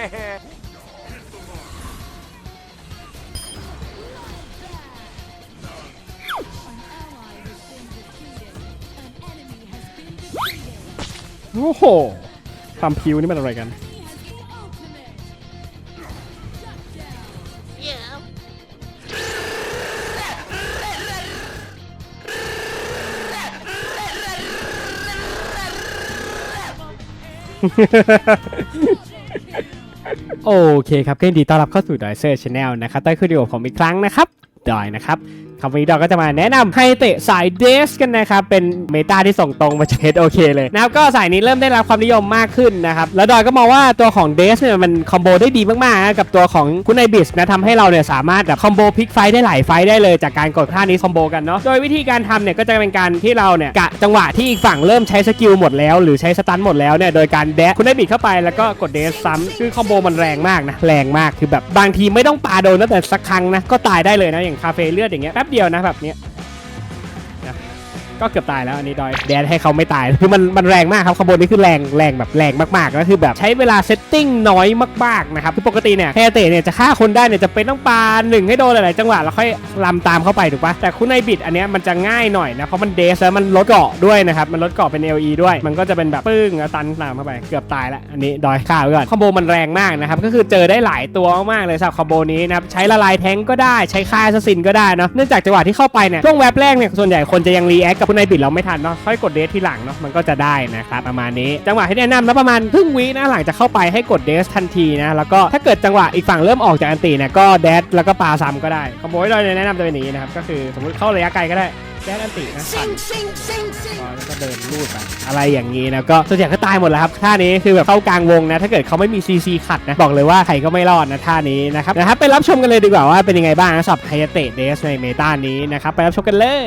โอ้โหความพิวนี่มันอะไรกัน โอเคครับก็ยินดีต้อนรับเข้าสู่ดอยเซอร์ชาแนลนะครับใต้คือดีโอผมอีกครั้งนะครับดอยนะครับ คำวันนี้ดอยก็จะมาแนะนำไฮเตะสายเดสกันนะครับ เป็นเมตาที่ส่งตรงมาจากเฮดโอเคเลยนะครับก็สายนี้เริ่มได้รับความนิยมมากขึ้นนะครับ แล้วดอยก็มองว่าตัวของเดสเนี่ยมันคอมโบได้ดีมากๆนะกับตัวของคุณไอบิสนะทำให้เราเนี่ยสามารถแบบคอมโบพลิกไฟได้หลายไฟได้เลยจากการกดท่านี้คอมโบกันเนาะโดยวิธีการทำเนี่ยก็จะเป็นการที่เราเนี่ยกะจังหวะที่อีกฝั่งเริ่มใช้สกิลหมดแล้ว หรือใช้สตันหมดแล้วเนี่ยโดยการแดะคุณไอบิสเข้าไปแล้วก็กดเดสซ้ำคือคอมโบมันแรงมากนะแรงมากคือแบบบางทีไม่ต้องปาโดนตั้งแต่สักครั้งนะก็ตายได้เลยนะอย่างคาเฟ่เลือดอย่างเงี้ยแป๊บเดียวนะแบบเนี้ย ก็เกือบตายแล้วอันนี้ดอยแดนให้เขาไม่ตายคือมันมันแรงมากครับขบวนนี้คือแรงแรงแบบแรงมากๆก็คือแบบใช้เวลาเซตติ้งน้อยมากๆนะครับคือปกติเนี่ยแคเตเนี่ยจะฆ่าคนได้เนี่ยจะเป็นต้องปาหนึ่งให้โดนหลายๆจังหวะแล้วค่อยลำตามเข้าไปถูกปะแต่คุณไอบิดอันเนี้ยมันจะง่ายหน่อยนะเพราะมันเดสแล้วมันลดเกาะด้วยนะครับมันลดเกาะเป็น LE ด้วย มันก็จะเป็นแบบปึ้งตันตามเข้าไปเกือบตายแล้วอันนี้ดอยฆ่าไว้ก่อนคอมโบมันแรงมากนะครับก็คือเจอได้หลายตัวมากๆเลยสำหรับคอมโบนี้นะครับใช้ละลายแทงก็ได้ใช้ค่าแอสซินก็ได้เนาะเนื่องจากจังหวะที่เข้าไปเนี่ยช่วงแวบแรกเนี่ยส่วนใหญ่คนจะยังรีแอคกับคุณไอบิดเราไม่ทันเนาะค่อยกดเดสทีหลังเนาะมันก็จะได้นะครับประมาณนี้จังหวะที่แนะนำแล้วประมาณครึ่งวินะหลังจากเข้าไปให้กดเดสทันทีนะแล้วก็ถ้าเกิดจังหวะอีกฝั่งเริ่มออกจากอันตีเนี่ยก็เดสแล้วก็ปาซ้ำก็ได้คอมโบที่เราแนะนำจะเป็นอย่างนี้นะครับก็คือสมมติเข้าระยะไกลก็ได้เดสอันตีนะปั่นแล้วก็เดินลูดไปอะไรอย่างนี้นะก็ส่วนใหญ่ก็ตายหมดแล้วครับท่านี้คือแบบเข้ากลางวงนะ ถ้าเกิดเขาไม่มีซีซีขัดนะ บอกเลยว่าใครก็ไม่รอดนะท่านี้นะครับนะครับไปรับชมกันเลยดีกว่าว่าเป็นยังไงบ้างนะสำหรับไฮยาเตะเดสในเมตานี้นะครับไปรับชมกันเลย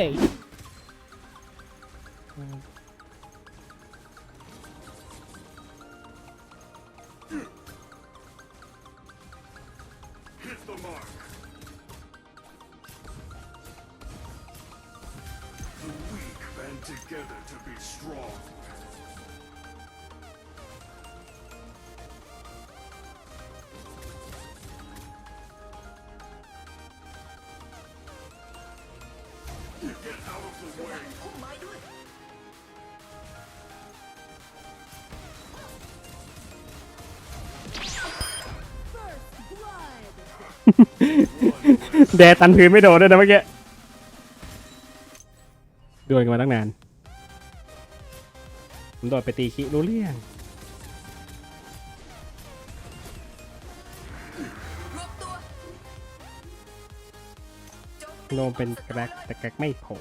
to be strong. Get out of the way! Oh my god! แดดตันพื้นไม่โดนด้วยนะเมื่อกี้โดนกันมาตั้งนาน ผมโดดไปตีคิรู้เรื่องโนมเป็นแกรกแต่แกรกไม่โผล่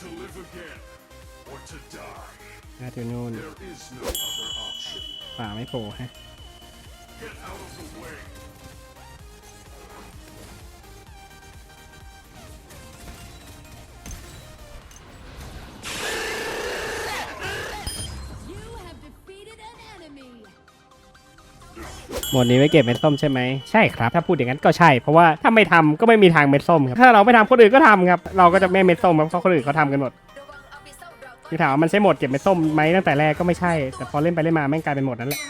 To live again or to die. น่าจะนู่น There is no other option. ป่าไม่โผล่ฮะ หมดนี้ไม่เก็บเม็ดส้มใช่ไหมใช่ครับ ถ้าพูดอย่างนั้นก็ใช่ เพราะว่าถ้าไม่ทำก็ไม่มีทางเม็ดส้มครับ ถ้าเราไม่ทำคนอื่นก็ทำครับ เราก็จะไม่เม็ดส้มครับเพราะคนอื่นเขาทำกันหมดคือถามว่ามันใช่หมดเก็บเม็ดส้มไหมตั้งแต่แรกก็ไม่ใช่ แต่พอเล่นไปเล่นมาแม่งกลายเป็นหมดนั่นแหละ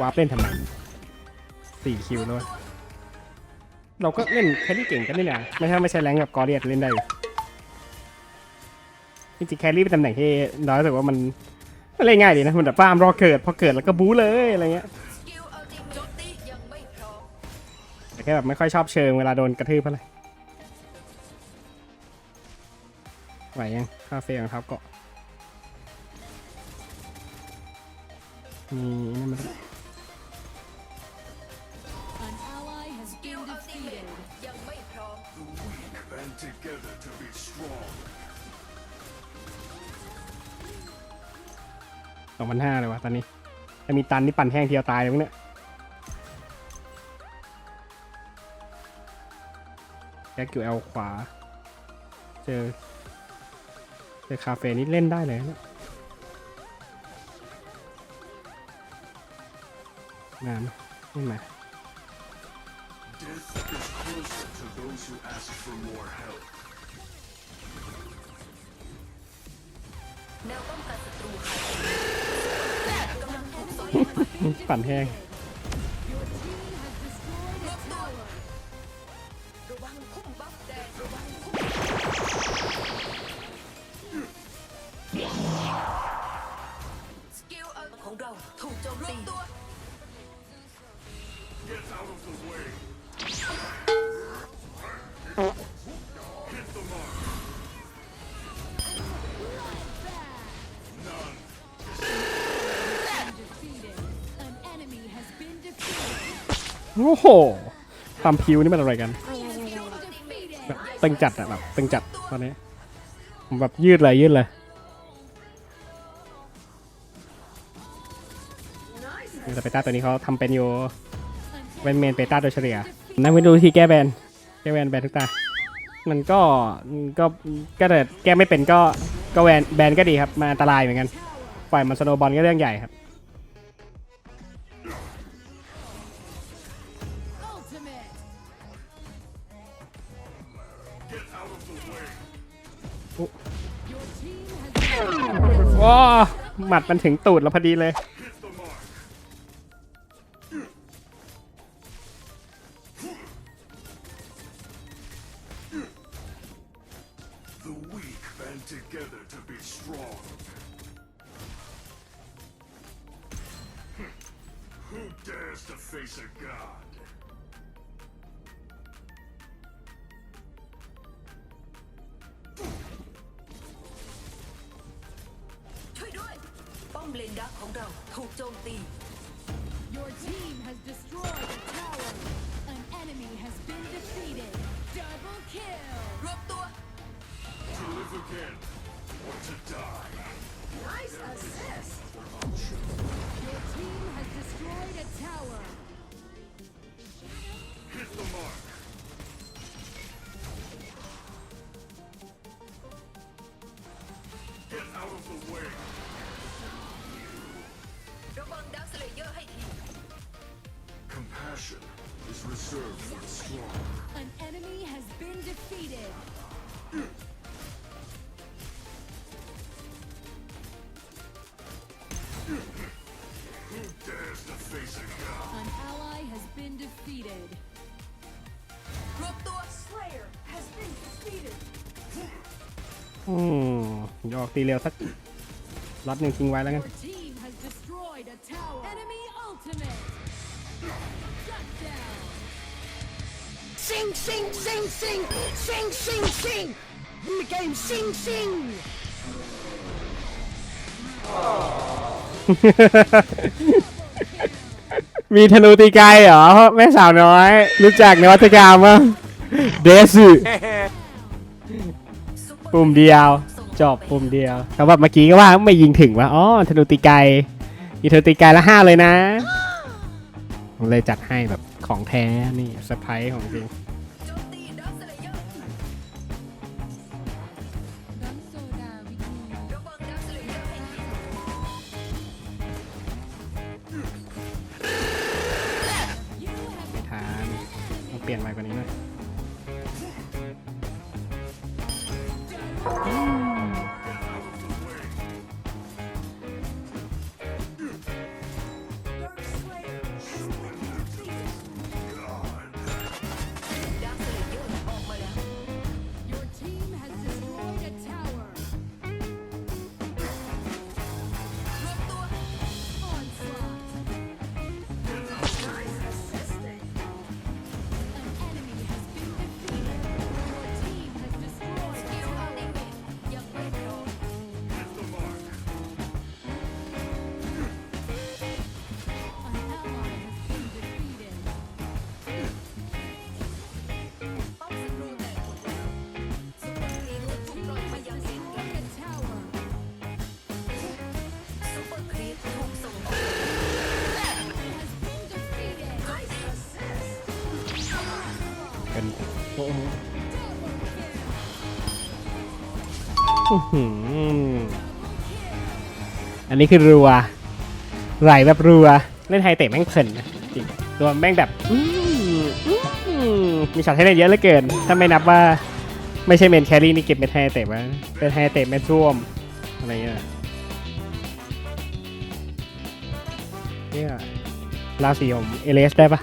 วาร์ปเล่นทำไมสี่คิวแล้วอะเราก็เล่นแครี่เก่งกันนี่นะไม่ใช่ไม่ใช่แรงกับกอเรียดเล่นได้จริงๆแครี่เป็นตำแหน่งที่น้อยแต่ว่ามันมันเล่นง่ายดีนะมันแบบป้ามรอเกิดพอเกิดแล้วก็บู๊เลยอะไรเงี้ยแต่แค่แบบไม่ค่อยชอบเชิงเวลาโดนกระทืบเท่าไรไหวยังคาเฟ่ของเท้าเกาะมีนี่มัน สองพันห้าเลยวะตอนนี้จะมีตันที่ปั่นแห้งเทียวตายมั้งเนี่ยแกกิวเอลขวา เจอ เจอคาเฟ่นี่เล่นได้เลยนะงานไม่มาแนวป้องกันศัตรูหายำลังปั่นแห้งของเราถูกโจมตี โอ้โหความพิวนี่มันอะไรกันแบบตึงจัดอะแบบตึงจัดตอนนี้ผมแบบยืดเลยยืดเลยแต่เปต้าตัวนี้เขาทำเป็นอยู่เป็นเมนเปต้าโดยเฉลี่ยนั่งไปดูวิธีแก้แบนแก้แบนแบนทุกตา มันก็ก็ก็แต่แก้ไม่เป็นก็ก็แบนแบนก็ดีครับมันอันตรายเหมือนกันปล่อยมันสโนบอลก็เรื่องใหญ่ครับ อ้หมัดมันถึงตูดเราพอดีเลย Who dares to face a god? เลนดักของเราถูกโจมตี Your team has destroyed a tower. An enemy has been defeated. Double kill. รวบตัว To live again or to die. Nice assist ออกตีเร็วสักล็อตหนึ่งทิ้งไว้แล้วกัน Your team has destroyed a tower. Enemy ultimate. Shut down. Sing, sing, sing, sing, sing, sing, sing. In the game, sing, sing. มีธนูตีไกลเหรอแม่สาวน้อย รู้จักนวัตกรรมมั้เดซึปุ่มเดียว จบปุ่มเดียวเขาแบบเมื่อกี้ก็ว่าไม่ยิงถึงว่าอ๋อธนูตีไกลมีธนูตีไกลละห้าเลยนะผมเลยจัดให้แบบของแท้นี่เซอร์ไพรส์ของจริงเลเยอร์ Gun soda with me. ระวังดักสเลเยอร์ให้ที You have ไม่ทานต้องเปลี่ยนใหม่กว่านี้หน่อย อันนี้คือรัว ไหลแบบรัว เล่นไฮเตะแม่งเพลินจริงตัวแม่งแบบมีช็อตให้เล่นเยอะเหลือเกิน ถ้าไม่นับว่า ไม่ใช่เมนแครี่นี่เก็บเมนไฮเตะมาเป็นไฮเตะเมนร่วม อะไรเงี้ยเนี่ยราศีผมเอเลสได้ปะ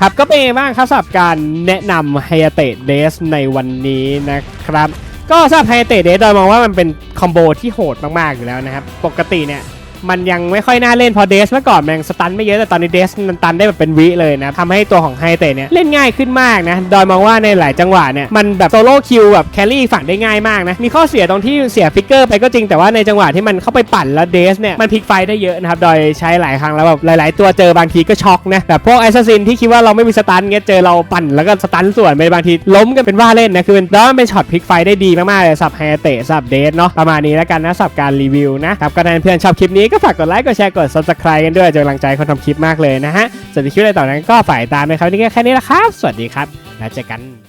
ครับก็เป็นไงบ้างครับสำหรับการแนะนำไฮเตะเดสในวันนี้นะครับ ก็สำหรับไฮเตะเดสโดยมองว่ามันเป็นคอมโบที่โหดมากๆอยู่แล้วนะครับ ปกติเนี่ย มันยังไม่ค่อยน่าเล่นพอเดสเมื่อก่อนมันยังสตันไม่เยอะแต่ตอนนี้เดสมันตันได้แบบเป็นวิเลยนะทำให้ตัวของไฮเตะเนี่ยเล่นง่ายขึ้นมากนะโดยมองว่าในหลายจังหวะเนี่ยมันแบบโซโล่คิวแบบแครี่ฝั่งได้ง่ายมากนะมีข้อเสียตรงที่เสียฟิกเกอร์ไปก็จริงแต่ว่าในจังหวะที่มันเข้าไปปั่นแล้วเดสเนี่ยมันพลิกไฟได้เยอะนะครับโดยใช้หลายครั้งแล้วแบบหลาย ๆ ตัวเจอบางทีก็ช็อกนะแบบพวกแอซัสซินที่คิดว่าเราไม่มีสตันเงี้ยเจอเราปั่นแล้วก็สตันส่วนไปบางทีล้มกันเป็นว่าเล่นนะคือแล้วมันเป็นช็อตพลิกไฟได้ดีมากๆเลยสับไฮเตะสับเดสเนาะประมาณนี้แล้วกันนะสับการรีวิวนะครับก็ถ้าเพื่อนชอบคลิปนี้ก็ฝากกดไลค์กดแชร์กด subscribe กันด้วยจะเป็นกำลังใจคนทำคลิปมากเลยนะฮะส่วนในคลิปอะไรต่อนั้นก็ฝ่ายตามนะครับนนี่ก็แค่นี้ละครับ สวัสดีครับแล้วเจอกัน